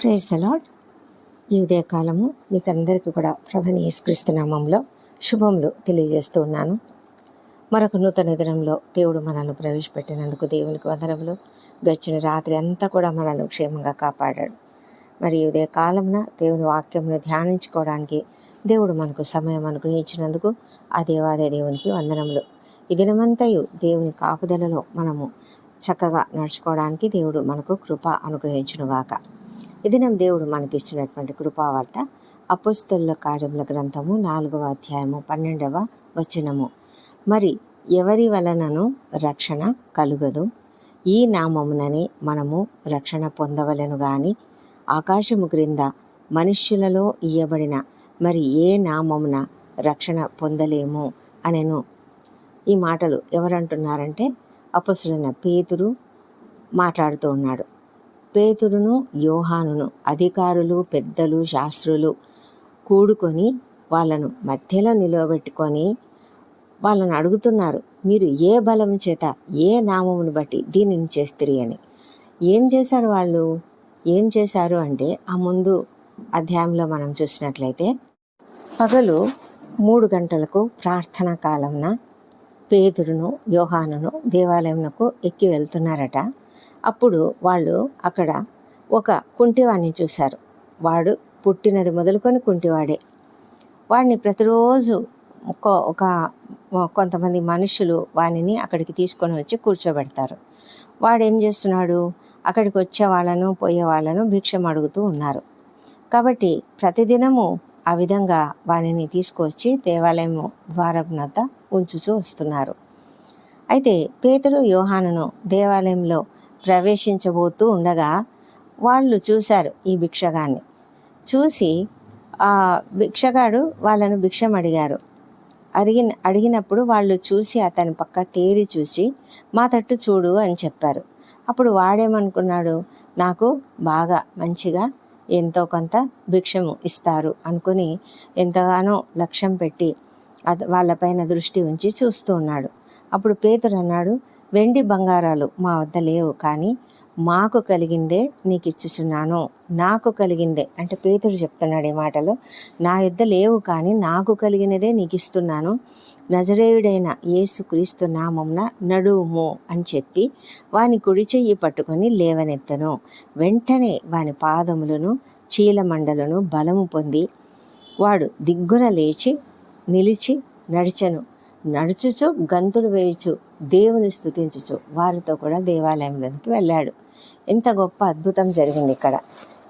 Praise the lord ఈ ఉదయకాలము మీకు అందరికీ కూడా ప్రభని యేసుక్రీస్తు నామంలో శుభములు తెలియజేస్తూ ఉన్నాను. మరొక నూతన దినంలో దేవుడు మనల్ని ప్రవేశపెట్టినందుకు దేవునికి వందనములు. గడిచిన రాత్రి అంతా కూడా మనల్ని క్షేమంగా కాపాడాడు. మరి ఉదయ కాలంన దేవుని వాక్యమును ధ్యానించుకోవడానికి దేవుడు మనకు సమయం అనుగ్రహించినందుకు ఆ దేవాదే దేవునికి వందనములు. ఈ దినమంతయు దేవుని కాపుదలలో మనము చక్కగా నడుచుకోవడానికి దేవుడు మనకు కృప అనుగ్రహించునుగాక. ఈ దినం దేవుడు మనకి ఇచ్చినటువంటి కృపావార్త అపుస్తల కార్యముల గ్రంథము నాలుగవ అధ్యాయము పన్నెండవ వచనము. మరి ఎవరి వలనను రక్షణ కలుగదు? ఈ నామముననే మనము రక్షణ పొందవలను గాని ఆకాశము క్రింద మనుష్యులలో ఇయ్యబడిన మరి ఏ నామమున రక్షణ పొందలేము అనెను. ఈ మాటలు ఎవరంటున్నారంటే అపసులైన పేతురు మాట్లాడుతూ ఉన్నాడు. పేతురును యోహానును అధికారులు పెద్దలు శాస్త్రులు కూడుకొని వాళ్ళను మధ్యలో నిలవబెట్టుకొని వాళ్ళని అడుగుతున్నారు మీరు ఏ బలం చేత ఏ నామమును బట్టి దీనిని చేస్తిరి అని? ఏం చేశారు వాళ్ళు? ఏం చేశారు? అంటే ఆ ముందు అధ్యాయంలో మనం చూసినట్లయితే పగలు మూడు గంటలకు ప్రార్థనా కాలంన పేదురును యోహానును దేవాలయంకు ఎక్కి వెళ్తున్నారట. అప్పుడు వాళ్ళు అక్కడ ఒక కుంటివాడిని చూశారు. వాడు పుట్టినది మొదలుకొని కుంటివాడే. వాడిని ప్రతిరోజు ఒక కొంతమంది మనుషులు వానిని అక్కడికి తీసుకొని వచ్చి కూర్చోబెడతారు. వాడేం చేస్తున్నాడు? అక్కడికి వచ్చే వాళ్ళను పోయే వాళ్ళను భిక్షం అడుగుతూ ఉన్నారు. కాబట్టి ప్రతిదినము ఆ విధంగా వానిని తీసుకొచ్చి దేవాలయం ద్వారం వద్ద ఉంచుతూ వస్తున్నారు. అయితే పేతురు యోహానును దేవాలయంలో ప్రవేశించబోతూ ఉండగా వాళ్ళు చూశారు ఈ భిక్షగాన్ని. చూసి ఆ భిక్షగాడు వాళ్ళను భిక్షం అడిగారు. అడిగిన అడిగినప్పుడు వాళ్ళు చూసి అతని పక్క తేరి చూసి మా తట్టు చూడు అని చెప్పారు. అప్పుడు వాడేమనుకున్నాడు? నాకు బాగా మంచిగా ఎంతో కొంత భిక్షము ఇస్తారు అనుకుని ఎంతగానో లక్ష్యం పెట్టి అది వాళ్ళపైన దృష్టి ఉంచి చూస్తూ ఉన్నాడు. అప్పుడు పేతురు అన్నాడు వెండి బంగారాలు మా వద్ద లేవు కానీ మాకు కలిగిందే నీకు ఇచ్చుచున్నాను నాకు కలిగిందే అంటే పేతుడు చెప్తున్నాడు ఈ మాటలు. నా యుద్ధ లేవు కానీ నాకు కలిగినదే నీకు ఇస్తున్నాను. నజరేయుడైన యేసు క్రీస్తు నామంన నడుము అని చెప్పి వాని కుడి చెయ్యి పట్టుకొని లేవనెత్తను. వెంటనే వాని పాదములను చీలమండలను బలము పొంది వాడు దిగ్గున లేచి నిలిచి నడిచెను. నడుచుచు గంతులు వేయుచు దేవుని స్థుతించుచు వారితో కూడా దేవాలయంలోనికి వెళ్ళాడు. ఇంత గొప్ప అద్భుతం జరిగింది ఇక్కడ.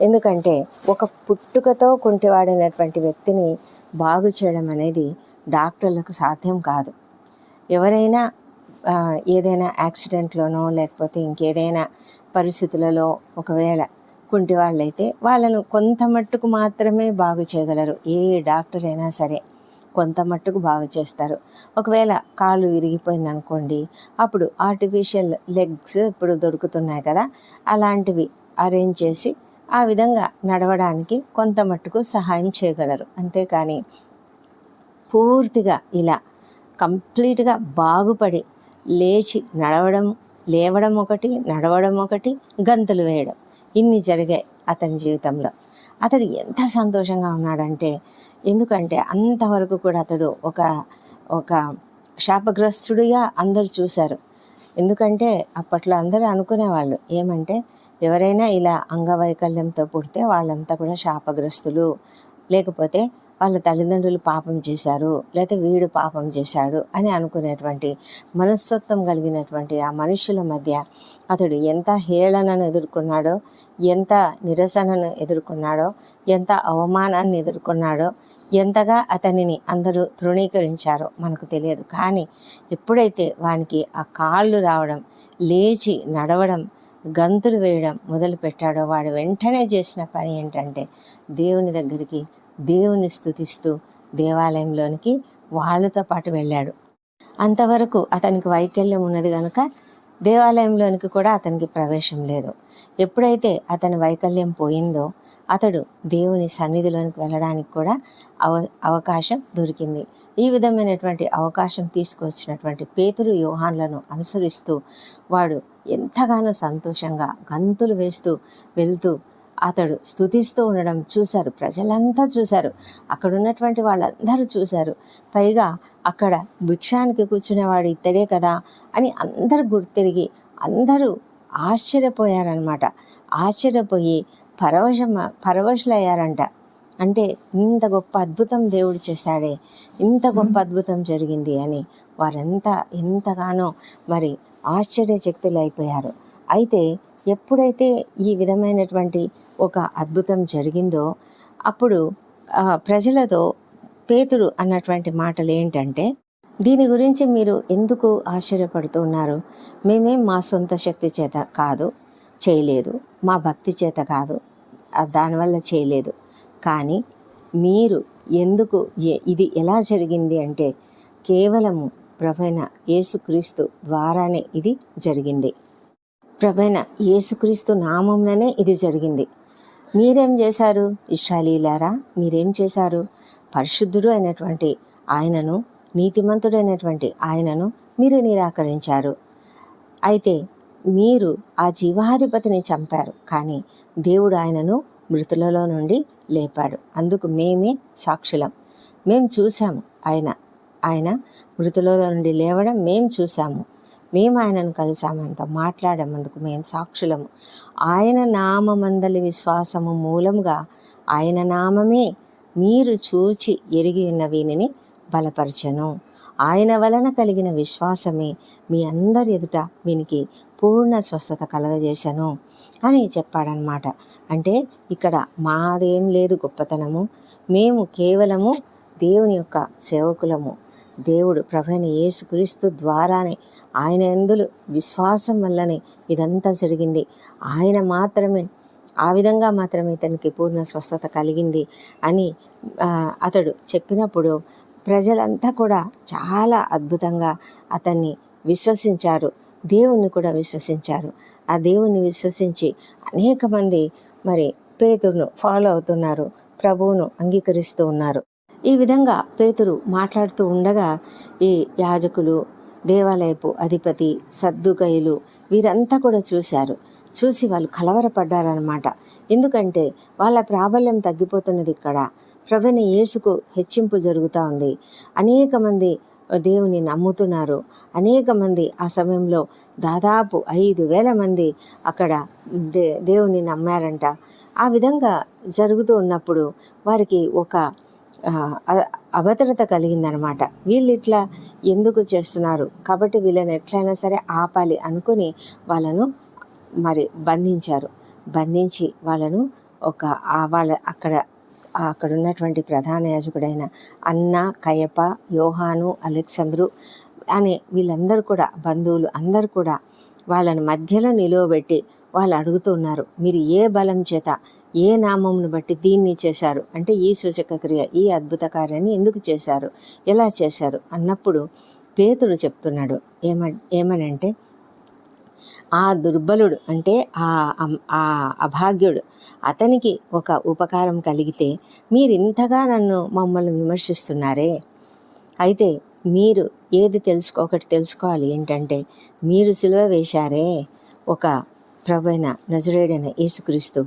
ఎందుకంటే ఒక పుట్టుకతో కుంటివాడినటువంటి వ్యక్తిని బాగు చేయడం అనేది డాక్టర్లకు సాధ్యం కాదు. ఎవరైనా ఏదైనా యాక్సిడెంట్లోనో లేకపోతే ఇంకేదైనా పరిస్థితులలో ఒకవేళ కుంటి వాళ్ళైతే వాళ్ళను కొంత మట్టుకు మాత్రమే బాగు చేయగలరు. ఏ డాక్టర్ అయినా సరే. కొంత మట్టుకు బాగు చేస్తారు. ఒకవేళ కాలు విరిగిపోయింది అనుకోండి అప్పుడు ఆర్టిఫిషియల్ లెగ్స్ ఇప్పుడు దొరుకుతున్నాయి కదా అలాంటివి అరేంజ్ చేసి ఆ విధంగా నడవడానికి కొంత మట్టుకు సహాయం చేయగలరు. అంతేకాని పూర్తిగా ఇలా కంప్లీట్గా బాగుపడి లేచి నడవడం లేవడం ఒకటి నడవడం ఒకటి గంతులు వేయడం ఇన్ని జరిగాయి అతని జీవితంలో. అతడు ఎంత సంతోషంగా ఉన్నాడంటే ఎందుకంటే అంతవరకు కూడా అతడు ఒక ఒక శాపగ్రస్తుడిగా అందరూ చూశారు. ఎందుకంటే అప్పట్లో అందరూ అనుకునేవాళ్ళు ఏమంటే ఎవరైనా ఇలా అంగవైకల్యంతో పుడితే వాళ్ళంతా కూడా శాపగ్రస్తులు. లేకపోతే వాళ్ళ తల్లిదండ్రులు పాపం చేశారు లేకపోతే వీడు పాపం చేశాడు అని అనుకునేటువంటి మనస్తత్వం కలిగినటువంటి ఆ మనుషుల మధ్య అతడు ఎంత హేళనను ఎదుర్కొన్నాడో ఎంత నిరసనను ఎదుర్కొన్నాడో ఎంత అవమానాన్ని ఎదుర్కొన్నాడో ఎంతగా అతనిని అందరూ తృణీకరించారో మనకు తెలియదు. కానీ ఎప్పుడైతే వానికి ఆ కాళ్ళు రావడం లేచి నడవడం గంతులు వేయడం మొదలు పెట్టాడో వాడు వెంటనే చేసిన పని ఏంటంటే దేవుని దగ్గరికి దేవుని స్థుతిస్తూ దేవాలయంలోనికి వాళ్ళతో పాటు వెళ్ళాడు. అంతవరకు అతనికి వైకల్యం ఉన్నది కనుక దేవాలయంలోనికి కూడా అతనికి ప్రవేశం లేదు. ఎప్పుడైతే అతని వైకల్యం పోయిందో అతడు దేవుని సన్నిధిలోనికి వెళ్ళడానికి కూడా అవ అవకాశం దొరికింది. ఈ విధమైనటువంటి అవకాశం తీసుకొచ్చినటువంటి పేతురు వ్యూహాన్లను అనుసరిస్తూ వాడు ఎంతగానో సంతోషంగా గంతులు వేస్తూ వెళ్తూ అతడు స్థుతిస్తూ ఉండడం చూశారు. ప్రజలంతా చూశారు. అక్కడ ఉన్నటువంటి వాళ్ళందరూ చూశారు. పైగా అక్కడ భిక్షానికి కూర్చునేవాడు ఇతడే కదా అని అందరు గుర్తిరిగి అందరూ ఆశ్చర్యపోయారనమాట ఆశ్చర్యపోయి పరవశమ పరవశులయ్యారంట. అంటే ఇంత గొప్ప అద్భుతం దేవుడు చేశాడే ఇంత గొప్ప అద్భుతం జరిగింది అని వారంతా ఎంతగానో మరి ఆశ్చర్యచక్తులైపోయారు. అయితే ఎప్పుడైతే ఈ విధమైనటువంటి ఒక అద్భుతం జరిగిందో అప్పుడు ప్రజలతో పేతురు అన్నటువంటి మాటలు ఏంటంటే దీని గురించి మీరు ఎందుకు ఆశ్చర్యపడుతున్నారు మేమేం మా సొంత శక్తి చేత కాదు చేయలేదు. మా భక్తి చేత కాదు దానివల్ల చేయలేదు. కానీ మీరు ఎందుకు ఇది ఎలా జరిగింది అంటే కేవలము ప్రభైన యేసుక్రీస్తు ద్వారానే ఇది జరిగింది. ప్రభైన యేసుక్రీస్తు నామంలోనే ఇది జరిగింది. మీరేం చేశారు? ఇష్టాలీలారా మీరేం చేశారు? పరిశుద్ధుడు అయినటువంటి ఆయనను నీతిమంతుడైనటువంటి ఆయనను మీరు నిరాకరించారు. అయితే మీరు ఆ జీవాధిపతిని చంపారు కానీ దేవుడు ఆయనను మృతులలో నుండి లేపాడు. అందుకు మేమే సాక్షులం. మేము చూసాము ఆయన ఆయన మృతులలో నుండి లేవడం మేము చూసాము మేము ఆయనను కలిసామంత మాట్లాడమందుకు మేము సాక్షులము. ఆయన నామమందలి విశ్వాసము మూలంగా ఆయన నామమే మీరు చూచి ఎరిగి ఉన్న వీనిని బలపరచను. ఆయన వలన కలిగిన విశ్వాసమే మీ అందరి ఎదుట వీనికి పూర్ణ స్వస్థత కలగజేశాను అని చెప్పాడనమాట. అంటే ఇక్కడ మాదేం లేదు గొప్పతనము. మేము కేవలము దేవుని యొక్క సేవకులము. దేవుడు ప్రభైన యేసుక్రీస్తు ద్వారానే ఆయన ఎందులు విశ్వాసం వల్లనే ఇదంతా జరిగింది. ఆయన మాత్రమే ఆ విధంగా మాత్రమే ఇతనికి పూర్ణ స్వస్థత కలిగింది అని అతడు చెప్పినప్పుడు ప్రజలంతా కూడా చాలా అద్భుతంగా అతన్ని విశ్వసించారు. దేవుణ్ణి కూడా విశ్వసించారు. ఆ దేవుణ్ణి విశ్వసించి అనేక మంది మరి పేతురును ఫాలో అవుతున్నారు ప్రభువును అంగీకరిస్తూ ఉన్నారు. ఈ విధంగా పేతురు మాట్లాడుతూ ఉండగా ఈ యాజకులు దేవాలయపు అధిపతి సద్దుకయులు వీరంతా కూడా చూశారు. చూసి వాళ్ళు కలవరపడ్డారనమాట ఎందుకంటే వాళ్ళ ప్రాబల్యం తగ్గిపోతున్నది ఇక్కడ. ప్రవీణ యేసుకు హెచ్చింపు జరుగుతూ ఉంది. అనేక మంది దేవుని నమ్ముతున్నారు. అనేక మంది ఆ సమయంలో దాదాపు ఐదు వేల మంది అక్కడ దే దేవుని నమ్మారంట. ఆ విధంగా జరుగుతూ ఉన్నప్పుడు వారికి ఒక అభద్రత కలిగిందనమాట వీళ్ళు ఇట్లా ఎందుకు చేస్తున్నారు? కాబట్టి వీళ్ళని ఎట్లయినా సరే ఆపాలి అనుకుని వాళ్ళను మరి బంధించారు. బంధించి వాళ్ళను ఒక వాళ్ళ అక్కడ అక్కడ ఉన్నటువంటి ప్రధాన యాజకుడైన అన్న కయప యోహాను అలెక్సంద్రు అనే వీళ్ళందరూ కూడా బంధువులు అందరూ కూడా వాళ్ళని మధ్యలో నిలువబెట్టి వాళ్ళు అడుగుతున్నారు మీరు ఏ బలం చేత ఏ నామంను బట్టి దీన్ని చేశారు? అంటే ఈ సూచక క్రియ ఈ అద్భుత కార్యాన్ని ఎందుకు చేశారు? ఎలా చేశారు? అన్నప్పుడు పేతుడు చెప్తున్నాడు. ఏమ ఏమనంటే ఆ దుర్బలుడు అంటే ఆ ఆ అభాగ్యుడు అతనికి ఒక ఉపకారం కలిగితే మీరు ఇంతగా నన్ను మమ్మల్ని విమర్శిస్తున్నారే? అయితే మీరు ఏది తెలుసుకో ఒకటి తెలుసుకోవాలి. ఏంటంటే మీరు సిలువ వేశారే? ఒక ప్రభైన నజరేడైన యేసుక్రీస్తు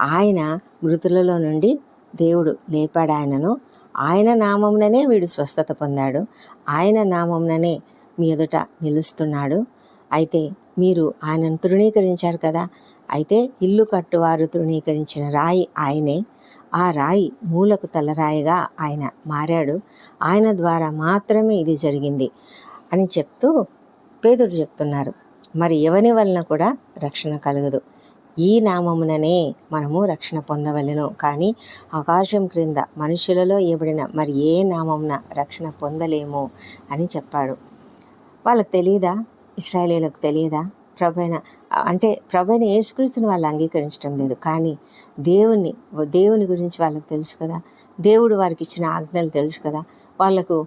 ఆయన మృతులలో నుండి దేవుడు లేపాడు ఆయనను ఆయన నామంననే వీడు స్వస్థత పొందాడు. ఆయన నామంననే మీ ఎదుట నిలుస్తున్నాడు. అయితే మీరు ఆయనను తృణీకరించారు కదా? అయితే ఇల్లు కట్టువారు తృణీకరించిన రాయి ఆయనే. ఆ రాయి మూలకు తలరాయిగా ఆయన మారాడు. ఆయన ద్వారా మాత్రమే ఇది జరిగింది అని చెప్తూ పేదడు చెప్తున్నారు. మరి ఎవని వలన కూడా రక్షణ కలగదు. ఈ నామముననే మనము రక్షణ పొందవలెను. కానీ ఆకాశం క్రింద మనుషులలో ఇవ్వబడిన మరి ఏ నామమున రక్షణ పొందలేము అని చెప్పాడు. వాళ్ళకి తెలియదా ఇస్రాయేలీలకు తెలియదా ప్రభైన అంటే ప్రభైన యేసుక్రీస్తుని వాళ్ళు అంగీకరించడం లేదు. కానీ దేవుని దేవుని గురించి వాళ్ళకి తెలుసు కదా? దేవుడు వారికి ఇచ్చిన ఆజ్ఞలు తెలుసు కదా? వాళ్ళకు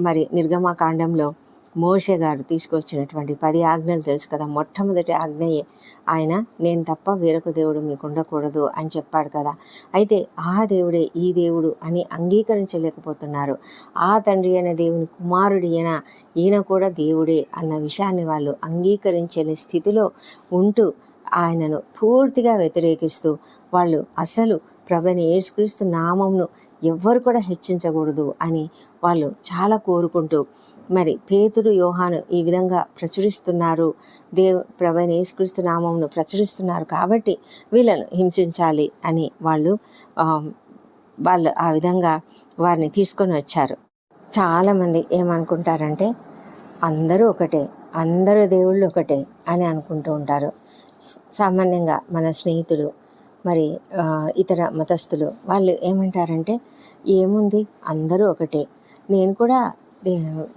మరి నిర్గమాకాండంలో మోషే గారు తీసుకొచ్చినటువంటి పది ఆజ్ఞలు తెలుసు కదా. మొట్టమొదటి ఆజ్ఞయే ఆయన నేను తప్ప వేరొక దేవుడు మీకు ఉండకూడదు అని చెప్పాడు కదా. అయితే ఆ దేవుడే ఈ దేవుడు అని అంగీకరించలేకపోతున్నారు. ఆ తండ్రి అయిన దేవుని కుమారుడు ఈయన ఈయన కూడా దేవుడే అన్న విషయాన్ని వాళ్ళు అంగీకరించని స్థితిలో ఉంటూ ఆయనను పూర్తిగా వ్యతిరేకిస్తూ వాళ్ళు అసలు ప్రభుని యేసుక్రీస్తు నామంను ఎవ్వరు కూడా హెచ్చించకూడదు అని వాళ్ళు చాలా కోరుకుంటూ మరి పేతుడు యోహాను ఈ విధంగా ప్రచురిస్తున్నారు. దేవ్ ప్రభుని యేసుక్రీస్తు నామంను ప్రచురిస్తున్నారు కాబట్టి వీళ్ళను హింసించాలి అని వాళ్ళు వాళ్ళు ఆ విధంగా వారిని తీసుకొని వచ్చారు. చాలామంది ఏమనుకుంటారంటే అందరూ ఒకటే అందరూ దేవుళ్ళు ఒకటే అని అనుకుంటూ ఉంటారు. సామాన్యంగా మన స్నేహితులు మరి ఇతర మతస్థులు వాళ్ళు ఏమంటారంటే ఏముంది? అందరూ ఒకటే. నేను కూడా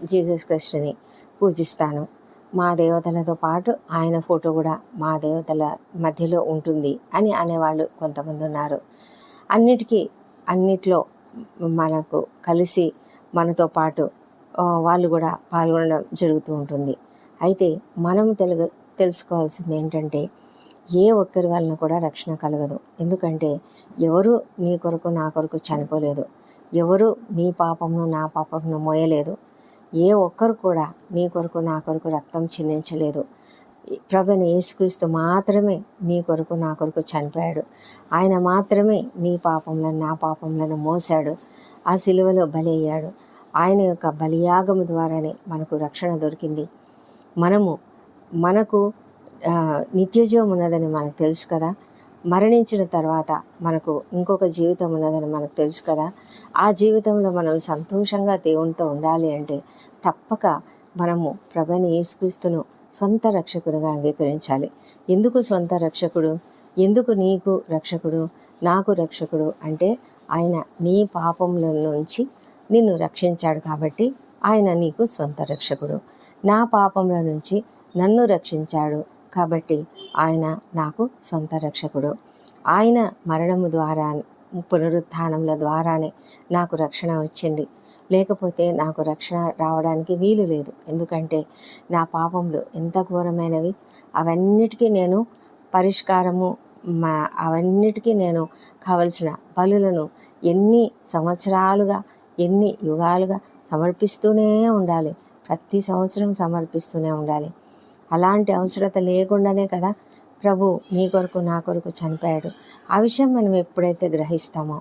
జీసస్ క్రిస్ట్ని పూజిస్తాను. మా దేవతలతో పాటు ఆయన ఫోటో కూడా మా దేవతల మధ్యలో ఉంటుంది అని అనేవాళ్ళు కొంతమంది ఉన్నారు. అన్నిటికీ అన్నిట్లో మనకు కలిసి మనతో పాటు వాళ్ళు కూడా పాల్గొనడం జరుగుతూ ఉంటుంది. అయితే మనం తెలుగు తెలుసుకోవాల్సింది ఏంటంటే ఏ ఒక్కరి వలన కూడా రక్షణ కలగదు. ఎందుకంటే ఎవరు నీ కొరకు నా కొరకు చనిపోలేదు. ఎవరు నీ పాపమును నా పాపమును మోయలేదు. ఏ ఒక్కరు కూడా నీ కొరకు నా కొరకు రక్తం చిందించలేదు. ప్రభుని యేసుక్రీస్తు మాత్రమే నీ కొరకు నా కొరకు చనిపోయాడు. ఆయన మాత్రమే నీ పాపములను నా పాపములను మోసాడు ఆ సిలువలో బలయ్యాడు. అయ్యాడు ఆయన యొక్క బలియాగము ద్వారానే మనకు రక్షణ దొరికింది. మనము మనకు నిత్యజీవం ఉన్నదని మనకు తెలుసు కదా. మరణించిన తర్వాత మనకు ఇంకొక జీవితం ఉన్నదని మనకు తెలుసు కదా. ఆ జీవితంలో మనం సంతోషంగా దేవునితో ఉండాలి అంటే తప్పక మనము ప్రభుని యేసుక్రీస్తును సొంత రక్షకుడిగా అంగీకరించాలి. ఎందుకు సొంత రక్షకుడు? ఎందుకు నీకు రక్షకుడు? నాకు రక్షకుడు అంటే ఆయన నీ పాపముల నుంచి నిన్ను రక్షించాడు కాబట్టి ఆయన నీకు సొంత రక్షకుడు. నా పాపముల నుంచి నన్ను రక్షించాడు. కాబట్టి ఆయన నాకు సొంత రక్షకుడు. ఆయన మరణము ద్వారా పునరుత్థానముల ద్వారానే నాకు రక్షణ వచ్చింది. లేకపోతే నాకు రక్షణ రావడానికి వీలు లేదు. ఎందుకంటే నా పాపములు ఎంత ఘోరమైనవి అవన్నిటికీ నేను పరిష్కారము మా అవన్నిటికీ నేను కావలసిన బలులను ఎన్ని సంవత్సరాలుగా ఎన్ని యుగాలుగా సమర్పిస్తూనే ఉండాలి. ప్రతి సంవత్సరం సమర్పిస్తూనే ఉండాలి. అలాంటి అవసరత లేకుండానే కదా ప్రభు నీ కొరకు నా కొరకు చనిపోయాడు. ఆ విషయం మనం ఎప్పుడైతే గ్రహిస్తామో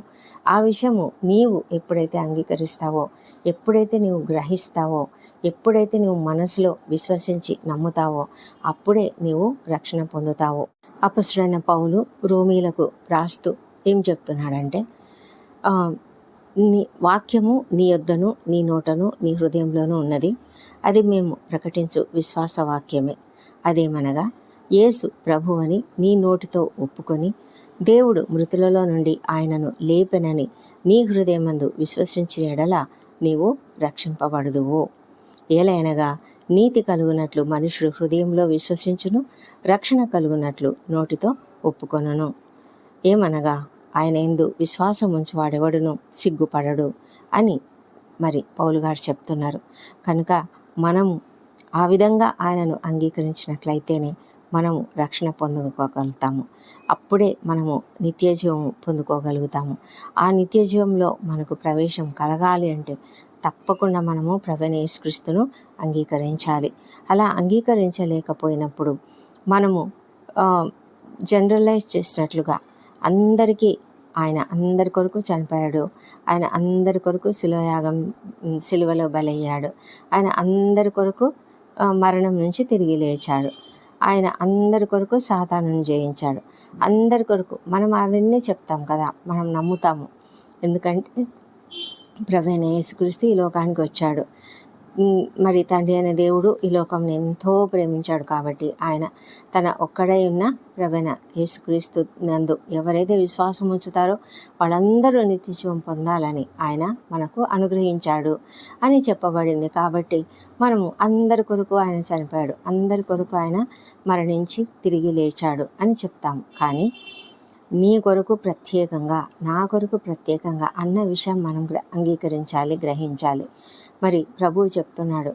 ఆ విషయము నీవు ఎప్పుడైతే అంగీకరిస్తావో ఎప్పుడైతే నీవు గ్రహిస్తావో ఎప్పుడైతే నీవు మనసులో విశ్వసించి నమ్ముతావో అప్పుడే నీవు రక్షణ పొందుతావు. అపసుడైన పౌలు రోమీలకు రాస్తూ ఏం చెప్తున్నాడంటే నీ వాక్యము నీ యొద్దను నీ నోటను నీ హృదయంలోనూ ఉన్నది. అది మేము ప్రకటించు విశ్వాస వాక్యమే అదేమనగా యేసు ప్రభువని నీ నోటితో ఒప్పుకొని దేవుడు మృతులలో నుండి ఆయనను లేపెనని నీ హృదయమందు విశ్వసించిన ఎడల నీవు రక్షింపబడదువు. ఏలైనగా నీతి కలుగునట్లు మనుషుడు హృదయంలో విశ్వసించును రక్షణ కలుగునట్లు నోటితో ఒప్పుకొనును. ఏమనగా ఆయన ఎందు విశ్వాసం ఉంచి వాడెవడును? సిగ్గుపడడు అని మరి పౌలు గారు చెప్తున్నారు. కనుక మనము ఆ విధంగా ఆయనను అంగీకరించినట్లయితేనే మనము రక్షణ పొందుకోగలుగుతాము. అప్పుడే మనము నిత్యజీవం పొందుకోగలుగుతాము. ఆ నిత్యజీవంలో మనకు ప్రవేశం కలగాలి అంటే తప్పకుండా మనము ప్రవణేశ్క్రీస్తును అంగీకరించాలి. అలా అంగీకరించలేకపోయినప్పుడు మనము జనరలైజ్ చేసినట్లుగా అందరికీ ఆయన అందరి కొరకు చనిపోయాడు. ఆయన అందరి కొరకు శిలోయాగం శిలువలో బలయ్యాడు. ఆయన అందరి కొరకు మరణం నుంచి తిరిగి లేచాడు. ఆయన అందరి కొరకు సాతాను జయించాడు. అందరి కొరకు మనం అవన్నీ చెప్తాం కదా మనం నమ్ముతాము. ఎందుకంటే ప్రవీణ యేసుక్రీస్తు ఈ లోకానికి వచ్చాడు. మరి తండ్రి అనే దేవుడు ఈ లోకంని ఎంతో ప్రేమించాడు కాబట్టి ఆయన తన ఒక్కడై ఉన్న ప్రవణ యేసుక్రీస్తు నందు ఎవరైతే విశ్వాసం ఉంచుతారో వాళ్ళందరూ నిత్యజీవం పొందాలని ఆయన మనకు అనుగ్రహించాడు అని చెప్పబడింది కాబట్టి మనము అందరి కొరకు ఆయన చనిపోయాడు అందరి కొరకు ఆయన మరణించి తిరిగి లేచాడు అని చెప్తాము కానీ నీ కొరకు ప్రత్యేకంగా నా కొరకు ప్రత్యేకంగా అన్న విషయం మనం గ్ర అంగీకరించాలి గ్రహించాలి. మరి ప్రభువు చెప్తున్నాడు.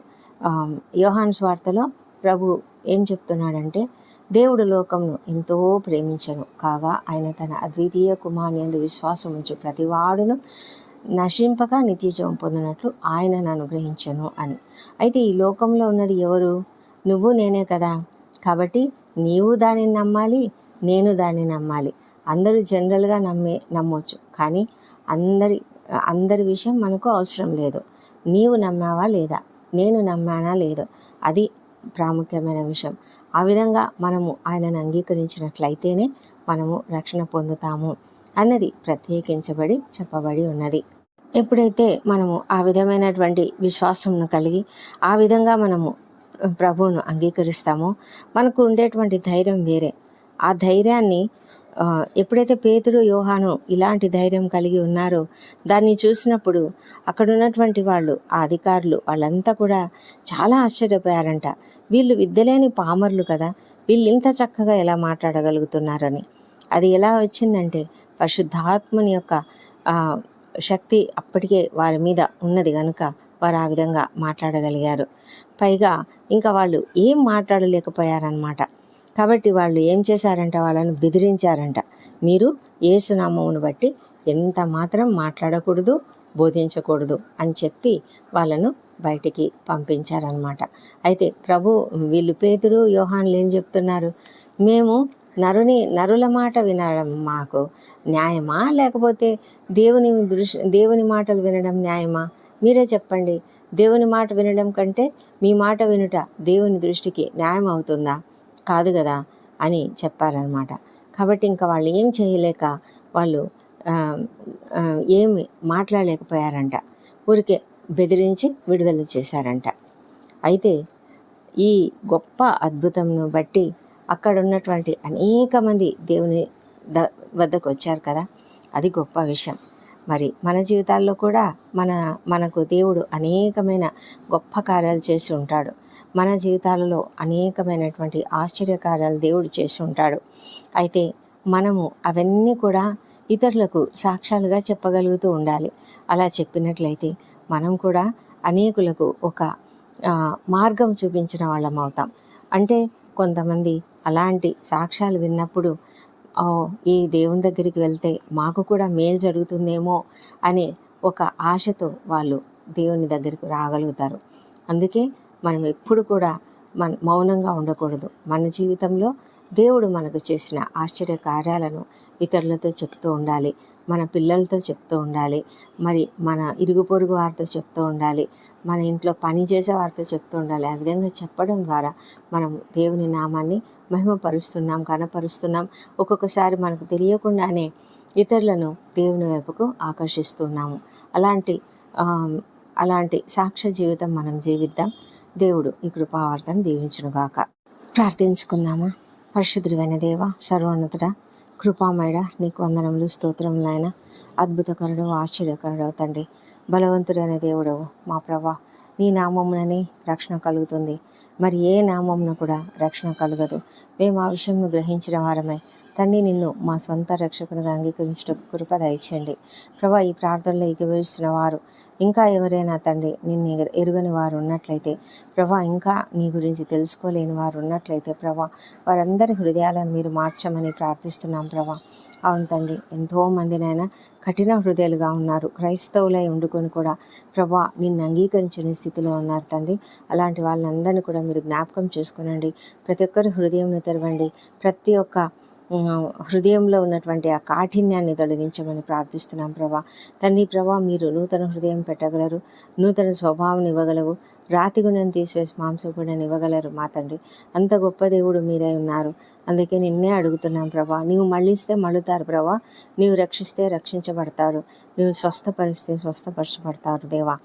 యోహాన్ స్వార్తలో ప్రభు ఏం చెప్తున్నాడంటే దేవుడు లోకంను ఎంతో ప్రేమించను. కాగా ఆయన తన అద్వితీయ కుమారుని అందు విశ్వాసం ఉంచు ప్రతివాడును నశింపక నిత్యజీవం పొందినట్లు ఆయనను అనుగ్రహించను అని. అయితే ఈ లోకంలో ఉన్నది ఎవరు? నువ్వు నేనే కదా. కాబట్టి నీవు దానిని నమ్మాలి నేను దాన్ని నమ్మాలి. అందరూ జనరల్గా నమ్మే నమ్మొచ్చు. కానీ అందరి అందరి విషయం మనకు అవసరం లేదు. నీవు నమ్మావా లేదా? నేను నమ్మానా లేదో? అది ప్రాముఖ్యమైన విషయం. ఆ విధంగా మనము ఆయనను అంగీకరించినట్లయితేనే మనము రక్షణ పొందుతాము అన్నది ప్రత్యేకించబడి చెప్పబడి ఉన్నది. ఎప్పుడైతే మనము ఆ విధమైనటువంటి విశ్వాసంను కలిగి ఆ విధంగా మనము ప్రభువును అంగీకరిస్తామో మనకు ఉండేటువంటి ధైర్యం వేరే. ఆ ధైర్యాన్ని ఎప్పుడైతే పేతురు యోహాను ఇలాంటి ధైర్యం కలిగి ఉన్నారో దాన్ని చూసినప్పుడు అక్కడ ఉన్నటువంటి వాళ్ళు ఆ అధికారులు వాళ్ళంతా కూడా చాలా ఆశ్చర్యపోయారంట. వీళ్ళు విద్యలేని పామర్లు కదా వీళ్ళు ఇంత చక్కగా ఎలా మాట్లాడగలుగుతున్నారని. అది ఎలా వచ్చిందంటే పరిశుద్ధాత్మని యొక్క శక్తి అప్పటికే వారి మీద ఉన్నది కనుక వారు ఆ విధంగా మాట్లాడగలిగారు. పైగా ఇంకా వాళ్ళు ఏం మాట్లాడలేకపోయారనమాట కాబట్టి వాళ్ళు ఏం చేశారంట? వాళ్ళని బెదిరించారంట. మీరు ఏసునామమును బట్టి ఎంత మాత్రం మాట్లాడకూడదు బోధించకూడదు అని చెప్పి వాళ్ళను బయటికి పంపించారనమాట అయితే ప్రభు వీళ్ళు పేతురు యోహాన్లు ఏం చెప్తున్నారు? మేము నరుని నరుల మాట వినడం మాకు న్యాయమా? లేకపోతే దేవుని దృష్టి దేవుని మాటలు వినడం న్యాయమా? మీరే చెప్పండి. దేవుని మాట వినడం కంటే మీ మాట వినుట దేవుని దృష్టికి న్యాయం అవుతుందా కాదు కదా అని చెప్పారనమాట. కాబట్టి ఇంకా వాళ్ళు ఏం చేయలేక వాళ్ళు ఏమి మాట్లాడలేకపోయారంట. ఊరికే బెదిరించి విడుదల చేశారంట. అయితే ఈ గొప్ప అద్భుతంను బట్టి అక్కడ ఉన్నటువంటి అనేక మంది దేవుని ద వద్దకు వచ్చారు కదా. అది గొప్ప విషయం. మరి మన జీవితాల్లో కూడా మన మనకు దేవుడు అనేకమైన గొప్ప కార్యాలు చేసి ఉంటాడు. మన జీవితాలలో అనేకమైనటువంటి ఆశ్చర్యకార్యాలు దేవుడు చేసి ఉంటాడు. అయితే మనము అవన్నీ కూడా ఇతరులకు సాక్ష్యాలుగా చెప్పగలుగుతూ ఉండాలి. అలా చెప్పినట్లయితే మనం కూడా అనేకులకు ఒక మార్గం చూపించిన వాళ్ళం అవుతాం. అంటే కొంతమంది అలాంటి సాక్ష్యాలు విన్నప్పుడు "ఓ, ఈ దేవుని దగ్గరికి వెళ్తే మాకు కూడా మేలు జరుగుతుందేమో అనే ఒక ఆశతో వాళ్ళు దేవుని దగ్గరికి రాగలుగుతారు. అందుకే మనం ఎప్పుడు కూడా మన మౌనంగా ఉండకూడదు. మన జీవితంలో దేవుడు మనకు చేసిన ఆశ్చర్య కార్యాలను ఇతరులతో చెప్తూ ఉండాలి. మన పిల్లలతో చెప్తూ ఉండాలి. మరి మన ఇరుగు పొరుగు వారితో చెప్తూ ఉండాలి. మన ఇంట్లో పని చేసే వారితో చెప్తూ ఉండాలి. ఆ విధంగా చెప్పడం ద్వారా మనం దేవుని నామాన్ని మహిమపరుస్తున్నాం కనపరుస్తున్నాం ఒక్కొక్కసారి మనకు తెలియకుండానే ఇతరులను దేవుని వైపుకు ఆకర్షిస్తున్నాము. అలాంటి అలాంటి సాక్ష్య జీవితం మనం జీవిద్దాం. దేవుడు ఈ కృపావార్తను దీవించునుగాక. ప్రార్థించుకుందామా? పరిశుద్ధుడైన దేవ సర్వోన్నతుడ కృపామయుడ నీకు వందనములు స్తోత్రములైన అద్భుతకరుడు ఆశ్చర్యకరుడు తండ్రి. బలవంతుడైన దేవుడవు మా ప్రభా నీ నామముననే రక్షణ కలుగుతుంది. మరి ఏ నామమున కూడా రక్షణ కలగదు. మేము ఆ విషయంను గ్రహించిన వారమై తండ్రి నిన్ను మా సొంత రక్షకునిగా అంగీకరించుటకు కృప దయచేయండి. ప్రభా ఈ ప్రార్థనలో ఎగవేసిన వారు ఇంకా ఎవరైనా తండ్రి నిన్ను ఎగ- ఎరుగని వారు ఉన్నట్లయితే ప్రభా ఇంకా నీ గురించి తెలుసుకోలేని వారు ఉన్నట్లయితే ప్రభా వారందరి హృదయాలను మీరు మార్చమని ప్రార్థిస్తున్నాం ప్రభా. అవును తండ్రి ఎంతో మందినైనా కఠిన హృదయాలుగా ఉన్నారు. క్రైస్తవులై ఉండుకొని కూడా ప్రభా నిన్ను అంగీకరించని స్థితిలో ఉన్నారు తండ్రి. అలాంటి వాళ్ళందరినీ కూడా మీరు జ్ఞాపకం చేసుకునండి. ప్రతి ఒక్కరి హృదయంను తెరవండి. ప్రతి ఒక్క హృదయంలో ఉన్నటువంటి ఆ కాఠిన్యాన్ని తొలగించమని ప్రార్థిస్తున్నాం ప్రభా. తండ్రి ప్రభా మీరు నూతన హృదయం పెట్టగలరు నూతన స్వభావం ఇవ్వగలవు రాతి గుణం తీసివేసి మాంస ఇవ్వగలరు మా తండ్రి. అంత గొప్ప దేవుడు మీరై ఉన్నారు. అందుకే నిన్నే అడుగుతున్నాం ప్రభా నీవు మళ్ళిస్తే మళ్ళుతారు ప్రభా నీవు రక్షిస్తే రక్షించబడతారు నీవు స్వస్థపరిస్తే స్వస్థపరచబడతారు దేవా.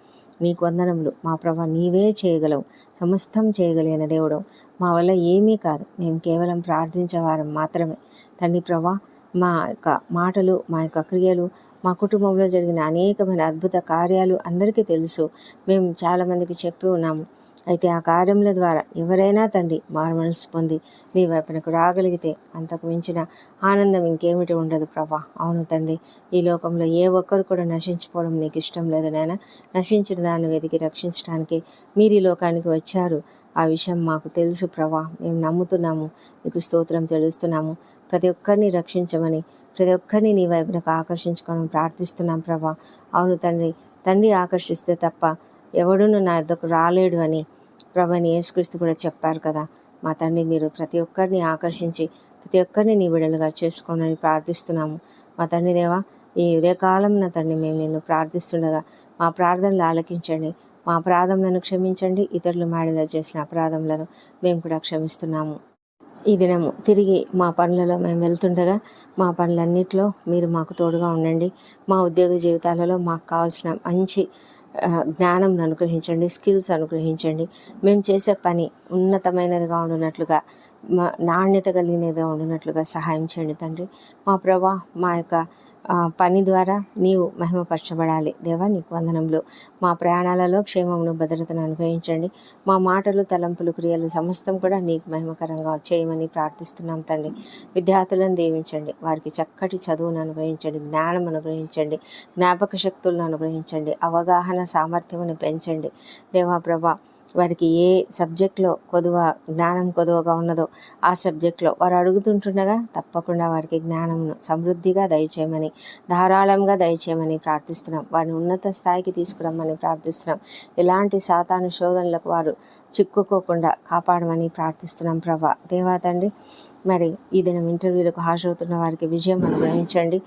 నీకు వందనములు. మా ప్రభా నీవే చేయగలవు సమస్తం చేయగలిగిన దేవుడు. మా వల్ల ఏమీ కాదు. మేము కేవలం ప్రార్థించేవారం మాత్రమే. తండ్రి ప్రభా మా యొక్క మాటలు మా యొక్క క్రియలు మా కుటుంబంలో జరిగిన అనేకమైన అద్భుత కార్యాలు అందరికీ తెలుసు. మేము చాలామందికి చెప్పి ఉన్నాము. అయితే ఆ కార్యముల ద్వారా ఎవరైనా తండ్రి మారు మనసు పొంది నీ వైపునకు రాగలిగితే అంతకు మించిన ఆనందం ఇంకేమిటి ఉండదు ప్రభా. అవును తండ్రి ఈ లోకంలో ఏ ఒక్కరు కూడా నశించిపోవడం నీకు ఇష్టం లేదు నాయన. నశించిన దాన్ని వెతికి రక్షించడానికి మీరు ఈ లోకానికి వచ్చారు. ఆ విషయం మాకు తెలుసు ప్రభా. మేము నమ్ముతున్నాము. నీకు స్తోత్రం తెలుస్తున్నాము ప్రతి ఒక్కరిని రక్షించమని ప్రతి ఒక్కరిని నీ వైపునకు ఆకర్షించుకోవడం ప్రార్థిస్తున్నాం ప్రభా. అవును తండ్రి తండ్రి ఆకర్షిస్తే తప్ప ఎవడును నా యొద్దకు రాలేడు అని ప్రభని యేసుక్రీస్తు కూడా చెప్పారు కదా. మా తండ్రి మీరు ప్రతి ఒక్కరిని ఆకర్షించి ప్రతి ఒక్కరిని నీ బిడలుగా చేసుకోనని ప్రార్థిస్తున్నాము. మా తండ్రి దేవా ఈ ఉదయకాలం నా తండ్రి మేము నిన్ను ప్రార్థిస్తుండగా మా ప్రార్థనలు ఆలకించండి. మా అపరాధములను క్షమించండి. ఇతరులు మేడలో చేసిన అపరాధములను మేము కూడా క్షమిస్తున్నాము. ఈ దినము తిరిగి మా పనులలో మేము వెళ్తుండగా మా పనులన్నిటిలో మీరు మాకు తోడుగా ఉండండి. మా ఉద్యోగ జీవితాలలో మాకు కావాల్సిన మంచి జ్ఞానం అనుగ్రహించండి. స్కిల్స్ అనుగ్రహించండి. మేము చేసే పని ఉన్నతమైనదిగా ఉండునట్లుగా మా నాణ్యత కలిగినదిగా ఉండునట్లుగా సహాయం చేయండి తండ్రి. మా ప్రభా మా యొక్క పని ద్వారా నీవు మహిమపరచబడాలి. దేవా నీకు వందనములు. మా ప్రయాణాలలో క్షేమమును భద్రతను అనుగ్రహించండి. మా మాటలు తలంపులు క్రియలు సమస్తం కూడా నీకు మహిమకరంగా చేయమని ప్రార్థిస్తున్నాం తండ్రి. విద్యార్థులను దీవించండి. వారికి చక్కటి చదువును అనుగ్రహించండి. జ్ఞానం అనుగ్రహించండి. జ్ఞాపక శక్తులను అనుగ్రహించండి. అవగాహన సామర్థ్యమును పెంచండి. దేవా ప్రభా వారికి ఏ సబ్జెక్ట్లో కొదువ జ్ఞానం కొదువగా ఉన్నదో ఆ సబ్జెక్ట్లో వారు అడుగుతుంటుండగా తప్పకుండా వారికి జ్ఞానంను సమృద్ధిగా దయచేయమని ధారాళంగా దయచేయమని ప్రార్థిస్తున్నాం. వారిని ఉన్నత స్థాయికి తీసుకురమ్మని ప్రార్థిస్తున్నాం. ఎలాంటి సాతాను శోధనలకు వారు చిక్కుకోకుండా కాపాడమని ప్రార్థిస్తున్నాం ప్రభా. దేవా తండ్రి మరి ఈ దినం ఇంటర్వ్యూలకు హాజరవుతున్న వారికి విజయం అనుగ్రహించండి.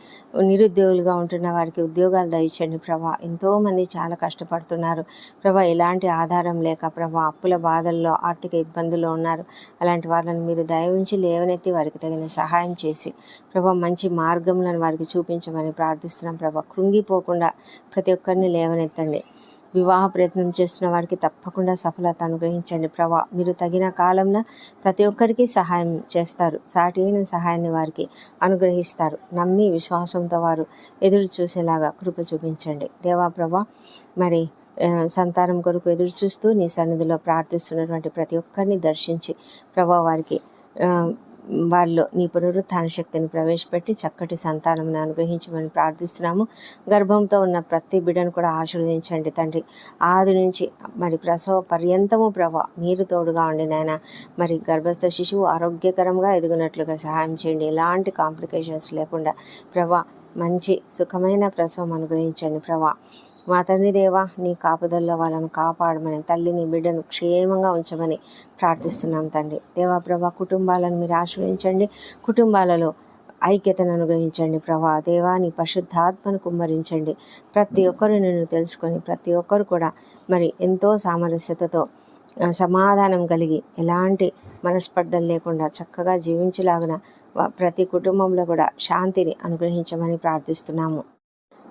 నిరుద్యోగులుగా ఉంటున్న వారికి ఉద్యోగాలు దయచండి ప్రభా ఎంతోమంది చాలా కష్టపడుతున్నారు. ప్రభా ఎలాంటి ఆధారం లేక ప్రభా అప్పుల బాధల్లో ఆర్థిక ఇబ్బందుల్లో ఉన్నారు. అలాంటి వాళ్ళని మీరు దయ ఉంచి లేవనెత్తి వారికి తగిన సహాయం చేసి ప్రభా మంచి మార్గములను వారికి చూపించమని ప్రార్థిస్తున్నాం. ప్రభా కృంగిపోకుండా ప్రతి ఒక్కరిని లేవనెత్తండి. వివాహ ప్రయత్నం చేస్తున్న వారికి తప్పకుండా సఫలత అనుగ్రహించండి. ప్రభా మీరు తగిన కాలంలో ప్రతి ఒక్కరికి సహాయం చేస్తారు. సాటి అయిన సహాయాన్ని వారికి అనుగ్రహిస్తారు. నమ్మి విశ్వాసంతో వారు ఎదురు చూసేలాగా కృప చూపించండి. దేవా ప్రభా మరి సంతానం కొరకు ఎదురు చూస్తూ నీ సన్నిధిలో ప్రార్థిస్తున్నటువంటి ప్రతి ఒక్కరిని దర్శించి ప్రభా వారికి వాళ్ళు నీ పునరుత్థాన శక్తిని ప్రవేశపెట్టి చక్కటి సంతానం అనుగ్రహించమని ప్రార్థిస్తున్నాము. గర్భంతో ఉన్న ప్రతి బిడ్డను కూడా ఆశీర్వదించండి తండ్రి. ఆది నుంచి మరి ప్రసవ పర్యంతము ప్రభ మీరు తోడుగా ఉండి నాయన మరి గర్భస్థ శిశువు ఆరోగ్యకరంగా ఎదుగునట్లుగా సహాయం చేయండి. ఎలాంటి కాంప్లికేషన్స్ లేకుండా ప్రభా మంచి సుఖమైన ప్రసవం అనుగ్రహించండి ప్రభా. మా తండ్రి దేవా నీ కాపుదల్లో వాళ్ళను కాపాడమని తల్లిని బిడ్డను క్షేమంగా ఉంచమని ప్రార్థిస్తున్నాం తండ్రి. దేవా ప్రభా కుటుంబాలను మీరు ఆశ్రయించండి. కుటుంబాలలో ఐక్యతను అనుగ్రహించండి ప్రభా. దేవా నీ పరిశుద్ధాత్మను కుమ్మరించండి. ప్రతి ఒక్కరు నిన్ను తెలుసుకొని ప్రతి ఒక్కరు కూడా మరి ఎంతో సామరస్యతతో సమాధానం కలిగి ఎలాంటి మనస్పర్ధలు లేకుండా చక్కగా జీవించలాగిన ప్రతి కుటుంబంలో కూడా శాంతిని అనుగ్రహించమని ప్రార్థిస్తున్నాము.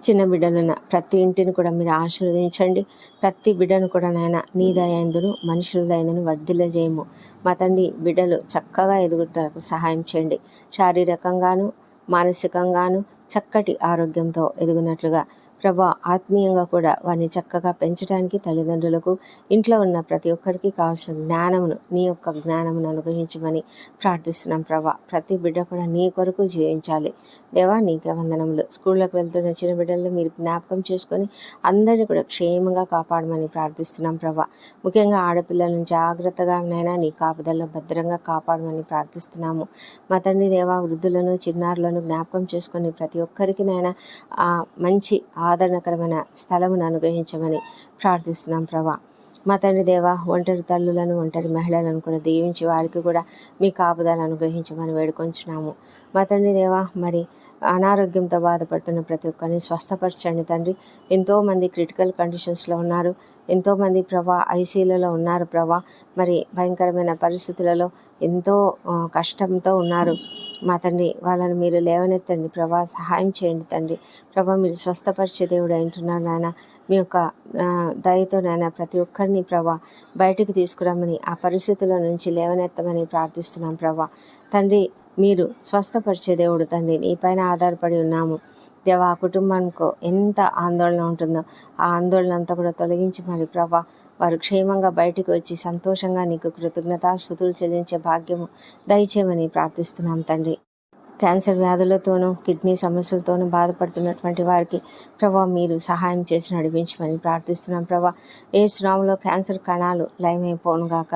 చిన్న బిడ్డలున్న ప్రతి ఇంటిని కూడా మీరు ఆశీర్వదించండి. ప్రతి బిడ్డను కూడా నాయన నీ దయందును మనుషుల దయందును వర్ధిల్ల చేయము మా తండ్రి బిడ్డలు చక్కగా ఎదుగుటకు సహాయం చేయండి. శారీరకంగాను మానసికంగాను చక్కటి ఆరోగ్యంతో ఎదుగునట్లుగా ప్రభా ఆత్మీయంగా కూడా వారిని చక్కగా పెంచడానికి తల్లిదండ్రులకు ఇంట్లో ఉన్న ప్రతి ఒక్కరికి కావాల్సిన జ్ఞానమును నీ యొక్క జ్ఞానమును అనుగ్రహించమని ప్రార్థిస్తున్నాం ప్రభా. ప్రతి బిడ్డ కూడా నీ కొరకు జీవించాలి. దేవా నీకే వందనములు. స్కూళ్ళకు వెళ్తున్న చిన్న బిడ్డలను మీరు జ్ఞాపకం చేసుకొని అందరినీ కూడా క్షేమంగా కాపాడమని ప్రార్థిస్తున్నాం ప్రభా. ముఖ్యంగా ఆడపిల్లలను జాగ్రత్తగా నైనా నీ కాపుదల్లో భద్రంగా కాపాడమని ప్రార్థిస్తున్నాము. మా తండ్రి దేవా వృద్ధులను చిన్నారులను జ్ఞాపకం చేసుకొని ప్రతి ఒక్కరికి నైనా ఆ మంచి ఆదరణకరమైన స్థలమును అనుగ్రహించమని ప్రార్థిస్తున్నాం ప్రభా. మా తండ్రి దేవ ఒంటరి తల్లులను ఒంటరి మహిళలను కూడా దీవించి వారికి కూడా మీ కాపుదాలు అనుగ్రహించమని వేడుకొంచున్నాము. మా తండ్రి దేవ మరి అనారోగ్యంతో బాధపడుతున్న ప్రతి ఒక్కరిని స్వస్థపరచండి తండ్రి. ఎంతోమంది క్రిటికల్ కండిషన్స్లో ఉన్నారు. ఎంతోమంది ప్రభా ఐసీలలో ఉన్నారు ప్రభా. మరి భయంకరమైన పరిస్థితులలో ఎంతో కష్టంతో ఉన్నారు. మా తండ్రి వాళ్ళని మీరు లేవనెత్తండి. ప్రభా సహాయం చేయండి తండ్రి. ప్రభా మీరు స్వస్థపరిచే దేవుడు అంటున్నారు నాయన. మీ యొక్క దయతో నాయన ప్రతి ఒక్కరిని ప్రభా బయటికి తీసుకురమ్మని ఆ పరిస్థితుల నుంచి లేవనెత్తమని ప్రార్థిస్తున్నాం ప్రభా. తండ్రి మీరు స్వస్థపరిచే దేవుడు తండ్రి. నీ పైన ఆధారపడి ఉన్నాము. దేవా ఆ కుటుంబానికి ఎంత ఆందోళన ఉంటుందో ఆ ఆందోళన అంతా కూడా తొలగించి మరి ప్రభా వారు క్షేమంగా బయటకు వచ్చి సంతోషంగా నీకు కృతజ్ఞతాస్థుతులు చెల్లించే భాగ్యము దయచేయమని ప్రార్థిస్తున్నాం తండ్రి. క్యాన్సర్ వ్యాధులతోనూ కిడ్నీ సమస్యలతోనూ బాధపడుతున్నటువంటి వారికి ప్రభా మీరు సహాయం చేసి నడిపించమని ప్రార్థిస్తున్నాం ప్రభా. ఏ సునామంలో క్యాన్సర్ కణాలు లయమైపోను గాక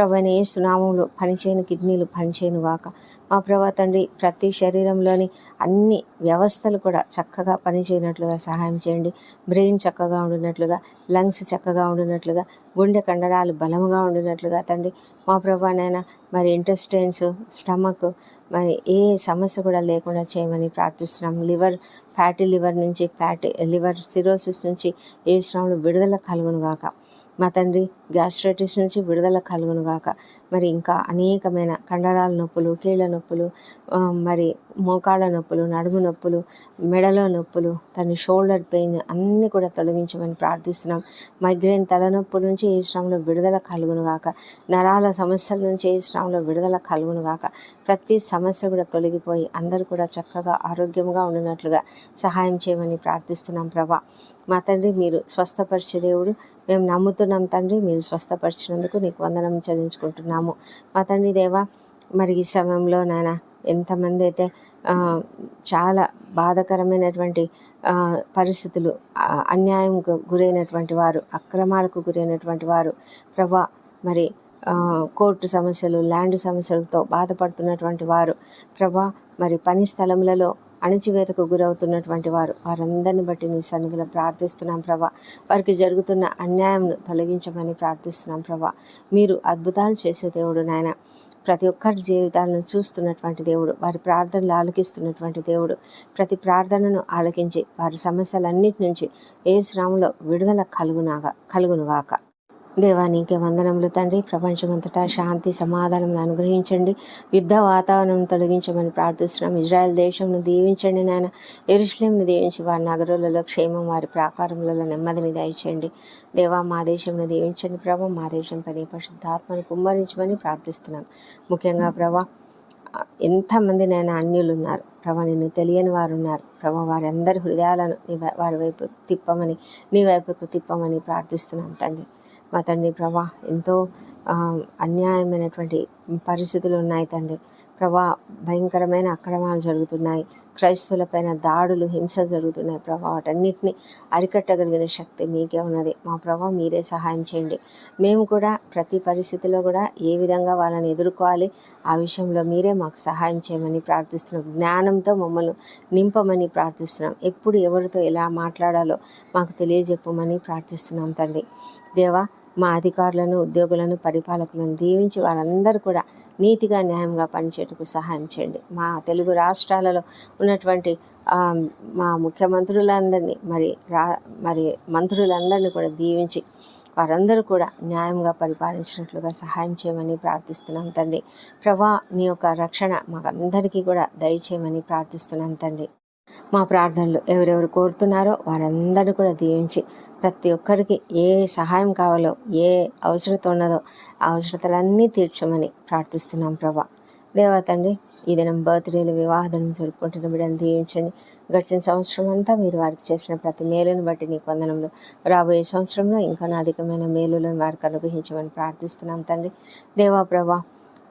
ప్రభా ఏ సునామంలో పనిచేయని కిడ్నీలు పనిచేయను వాక మా ప్రభా తండ్రి ప్రతి శరీరంలోని అన్ని వ్యవస్థలు కూడా చక్కగా పనిచేయనట్లుగా సహాయం చేయండి. బ్రెయిన్ చక్కగా ఉండినట్లుగా లంగ్స్ చక్కగా ఉండినట్లుగా గుండె కండరాలు బలముగా ఉండినట్లుగా తండ్రి. మా ప్రభానైనా మరి ఇంటెస్టైన్స్ స్టమక్ మరి ఏ సమస్య కూడా లేకుండా చేయమని ప్రార్థిస్తున్నాం. లివర్ ఫ్యాటీ లివర్ నుంచి ఫ్యాటీ లివర్ సిరోసిస్ నుంచి ఏ శ్రమలు విడుదల కలుగును గాక మా తండ్రి గ్యాస్ట్రైటిస్ నుంచి విడుదల కలుగునుగాక మరి ఇంకా అనేకమైన కండరాల నొప్పులు కీళ్ళ నొప్పులు మరి మోకాళ్ళ నొప్పులు నడుము నొప్పులు మెడలో నొప్పులు తన షోల్డర్ పెయిన్ అన్నీ కూడా తొలగించమని ప్రార్థిస్తున్నాం. మైగ్రేన్ తలనొప్పుల నుంచి ఏ శ్రమలో విడుదల కలుగునుగాక నరాల సమస్యల నుంచి ఏ శ్రమలో విడుదల కలుగునుగాక ప్రతి సమస్య కూడా తొలగిపోయి అందరూ కూడా చక్కగా ఆరోగ్యంగా ఉండినట్లుగా సహాయం చేయమని ప్రార్థిస్తున్నాం ప్రభా. మా తండ్రి మీరు స్వస్థపరిచే దేవుడు. మేము నమ్ముతున్నాం తండ్రి మీరు స్వస్థపరిచినందుకు నీకు వందనం చెల్లించుకుంటున్నాము. మా తండ్రి దేవా మరి ఈ సమయంలో నాయన ఎంతమంది అయితే చాలా బాధకరమైనటువంటి పరిస్థితులు అన్యాయంకు గురైనటువంటి వారు అక్రమాలకు గురైనటువంటి వారు ప్రభా మరి కోర్టు సమస్యలు ల్యాండ్ సమస్యలతో బాధపడుతున్నటువంటి వారు ప్రభా మరి పని స్థలములలో అణచివేతకు గురవుతున్నటువంటి వారు. వారందరిని బట్టి నీ సన్నిధిలో ప్రార్థిస్తున్నాం ప్రభా. వారికి జరుగుతున్న అన్యాయంను తొలగించమని ప్రార్థిస్తున్నాం ప్రభా. మీరు అద్భుతాలు చేసే దేవుడు నాయన. ప్రతి ఒక్కరి జీవితాలను చూస్తున్నటువంటి దేవుడు. వారి ప్రార్థనలు ఆలకిస్తున్నటువంటి దేవుడు. ప్రతి ప్రార్థనను ఆలకించి వారి సమస్యలన్నిటి నుంచి ఏ శ్రమంలో విడుదల కలుగునాగా కలుగునుగాక. దేవా నీకే వందనములు తండ్రి. ప్రపంచమంతటా శాంతి సమాధానం అనుగ్రహించండి. యుద్ధ వాతావరణం తొలగించమని ప్రార్థిస్తున్నాం. ఇజ్రాయెల్ దేశంను దీవించండి నాయన. ఎరుషలేంను దీవించి వారి నగరాలలో క్షేమం వారి ప్రాకారములలో నెమ్మదిని దయచేయండి. దేవా మా దేశంను దీవించండి ప్రభా. మా దేశం పని పరిశుద్ధాత్మను కుమ్మరించమని ప్రార్థిస్తున్నాం. ముఖ్యంగా ప్రభా ఎంతమంది నేను అన్యులు ఉన్నారు ప్రభా నిన్ను తెలియని వారు ఉన్నారు ప్రభా వారందరి హృదయాలను నీ వారి వైపు తిప్పమని నీ వైపుకు తిప్పమని ప్రార్థిస్తున్నాం తండ్రి. మా తండ్రి ప్రభా ఎంతో అన్యాయమైనటువంటి పరిస్థితులు ఉన్నాయి తండ్రి. ప్రభా భయంకరమైన అక్రమాలు జరుగుతున్నాయి. క్రైస్తవులపైన దాడులు హింసలు జరుగుతున్నాయి ప్రభా. వాటన్నిటిని అరికట్టగలిగిన శక్తి మీకే ఉన్నది. మా ప్రభా మీరే సహాయం చేయండి. మేము కూడా ప్రతి పరిస్థితిలో కూడా ఏ విధంగా వాళ్ళని ఎదుర్కోవాలి ఆ విషయంలో మీరే మాకు సహాయం చేయమని ప్రార్థిస్తున్నాం. జ్ఞానంతో మమ్మల్ని నింపమని ప్రార్థిస్తున్నాం. ఎప్పుడు ఎవరితో ఎలా మాట్లాడాలో మాకు తెలియజెప్పమని ప్రార్థిస్తున్నాం తండ్రి. దేవా మా అధికారులను ఉద్యోగులను పరిపాలకులను దీవించి వారందరూ కూడా నీతిగా న్యాయంగా పనిచేయటకు సహాయం చేయండి. మా తెలుగు రాష్ట్రాలలో ఉన్నటువంటి మా ముఖ్యమంత్రులందరినీ మరి రా మరి మంత్రులందరినీ కూడా దీవించి వారందరూ కూడా న్యాయంగా పరిపాలించినట్లుగా సహాయం చేయమని ప్రార్థిస్తున్నాం తండ్రి. ప్రభా నీ యొక్క రక్షణ మాకందరికీ కూడా దయచేయమని ప్రార్థిస్తున్నాం తండ్రి. మా ప్రార్థనలు ఎవరెవరు కోరుతున్నారో వారందరూ కూడా దీవించి ప్రతి ఒక్కరికి ఏ సహాయం కావాలో ఏ అవసరత ఉన్నదో ఆ అవసరతలన్నీ తీర్చమని ప్రార్థిస్తున్నాం ప్రభా. దేవా తండ్రి ఈ దినం బర్త్డేలు వివాహాలను జరుపుకుంటున్న బిడ్డను దీవించండి. గడిచిన సంవత్సరం అంతా మీరు వారికి చేసిన ప్రతి మేలును బట్టి నీ పొందనంలో రాబోయే సంవత్సరంలో ఇంకా అధికమైన మేలులను వారికి అనుగ్రహించమని ప్రార్థిస్తున్నాం తండ్రి. దేవా ప్రభా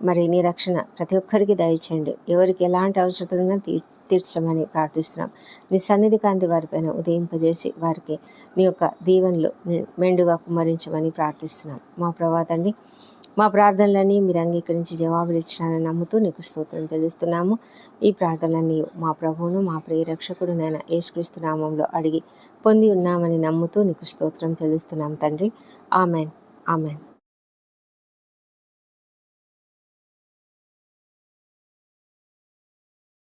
మరి నీ రక్షణ ప్రతి ఒక్కరికి దయచేయండి. ఎవరికి ఎలాంటి అవసరతలున్నా తీ తీర్చమని ప్రార్థిస్తున్నాం. నీ సన్నిధి కాంతి వారిపైన ఉదయింపజేసి వారికి నీ యొక్క దీవెనలు మెండుగా కుమ్మరించమని ప్రార్థిస్తున్నాం. మా ప్రభా అండి మా ప్రార్థనలన్నీ మీరు అంగీకరించి జవాబులు ఇచ్చినారని నమ్ముతూ నీకు స్తోత్రం తెలుస్తున్నాము. ఈ ప్రార్థనలన్నీ మా ప్రభువును మా ప్రియరక్షకుడు నేను యేసుక్రీస్తు నామంలో అడిగి పొంది ఉన్నామని నమ్ముతూ నీకు స్తోత్రం తెలుస్తున్నాం తండ్రి. ఆమెన్. ఆమెన్.